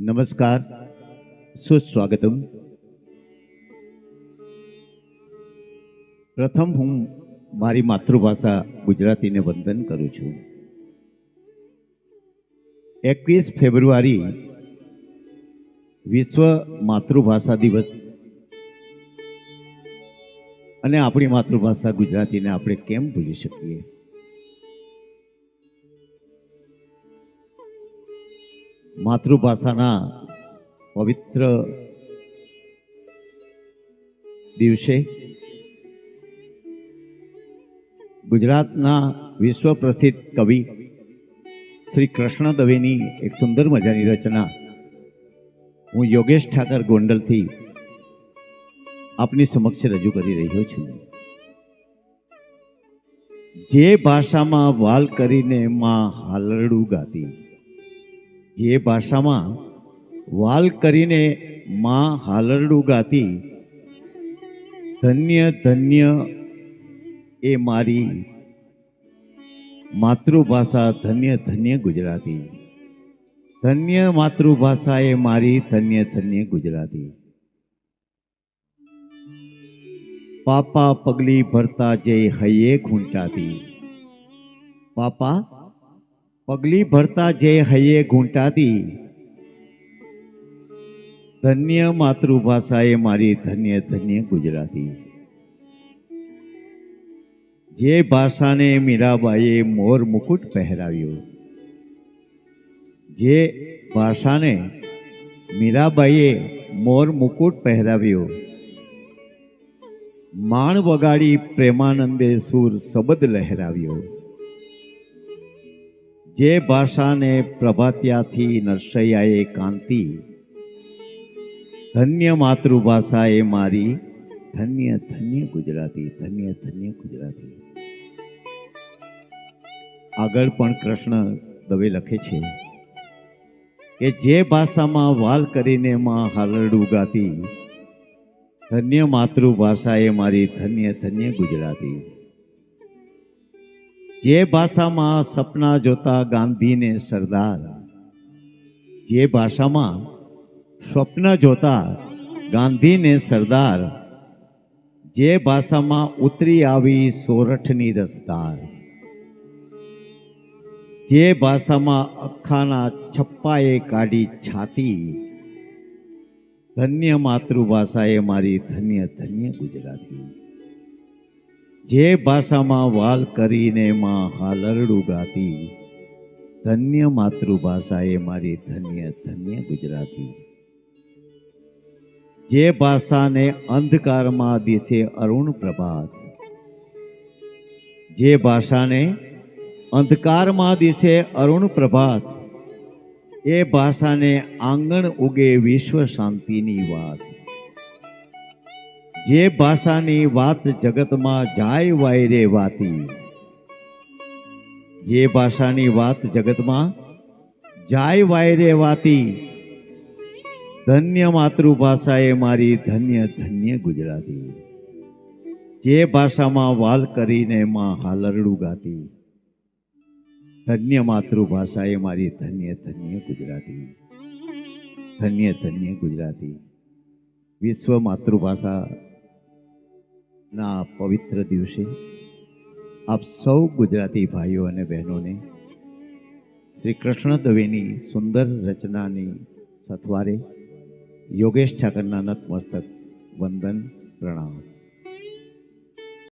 નમસ્કાર સુસ્વાગતમ પ્રથમ હું મારી માતૃભાષા ગુજરાતીને વંદન કરું છું. એકવીસ ફેબ્રુઆરી વિશ્વ માતૃભાષા દિવસ. અને આપણી માતૃભાષા ગુજરાતીને આપણે કેમ ભૂલી શકીએ? માતૃભાષાના પવિત્ર દિવસે ગુજરાતના વિશ્વ પ્રસિદ્ધ કવિ શ્રી કૃષ્ણ દવેની એક સુંદર મજાની રચના હું યોગેશ ઠાકર ગોંડલથી આપની સમક્ષ રજૂ કરી રહ્યો છું. જે ભાષામાં વાલ કરીને માં હાલરડું ગાતી જે ભાષામાં વાલ કરીને માં હાલરડું ગાતી, ધન્ય ધન્ય એ મારી માતૃભાષા, ધન્ય ધન્ય ગુજરાતી. ધન્ય માતૃભાષા એ મારી, ધન્ય ધન્ય ગુજરાતી. પાપા પગલી ભરતા જય હૈયે ઘૂંટાતી. પાપા પગલી ભરતા જે હૈયે ઘૂંટાતી ધન્ય માતૃભાષા એ મારી ધન્ય ધન્ય ગુજરાતી. જે ભાષાને મીરાબાઈએ મોર મુકુટ પહેરાવ્યો, જે ભાષાને મીરાબાઈએ મોર મુકુટ પહેરાવ્યો, માણ વગાડી પ્રેમાનંદે સુર શબદ લહેરાવ્યો. જે ભાષાને પ્રભાત્યાથી નરસૈયાએ કાંતિ, ધન્ય માતૃભાષા એ મારી, ધન્ય ધન્ય ગુજરાતી, ધન્ય ધન્ય ગુજરાતી. આગળ પણ કૃષ્ણ દવે લખે છે કે જે ભાષામાં વાલ કરીને માં હાલરડું ગાતી, ધન્ય માતૃભાષા એ મારી, ધન્ય ધન્ય ગુજરાતી. જે ભાષામાં સપના જોતા ગાંધીને સરદાર, જે ભાષામાં સ્વપ્ન જોતા ગાંધીને સરદાર, જે ભાષામાં ઉતરી આવી સોરઠની રસદાર, જે ભાષામાં અખાના છપ્પાએ કાઢી છાતી, ધન્ય માતૃભાષા એ મારી ધન્ય ધન્ય ગુજરાતી. જે ભાષામાં વાલ કરીને માં હાલરડું ગાતી, ધન્ય માતૃભાષા એ મારી ધન્ય ધન્ય ગુજરાતી. જે ભાષાને અંધકારમાં દિશે અરુણ પ્રભાત, જે ભાષાને અંધકારમાં દિશે અરુણ પ્રભાત, એ ભાષાને આંગણ ઉગે વિશ્વ શાંતિની વાત. જે ભાષાની વાત જગતમાં જાય વાયરે વાતી. જે ભાષાની વાત જગતમાં જાય વાયરે વાતી. ધન્ય માતૃભાષા એ મારી ધન્ય ધન્ય ગુજરાતી. જે ભાષામાં વાલ કરીને માં હાલરડું ગાતી. ધન્ય માતૃભાષા એ મારી ધન્ય ધન્ય ગુજરાતી. ધન્ય ધન્ય ગુજરાતી. વિશ્વ માતૃભાષા ના પવિત્ર દિવસે આપ સૌ ગુજરાતી ભાઈઓ અને બહેનોને શ્રી કૃષ્ણ દવેની સુંદર રચનાની સથવારે યોગેશ ઠાકરના નતમસ્તક વંદન પ્રણામ.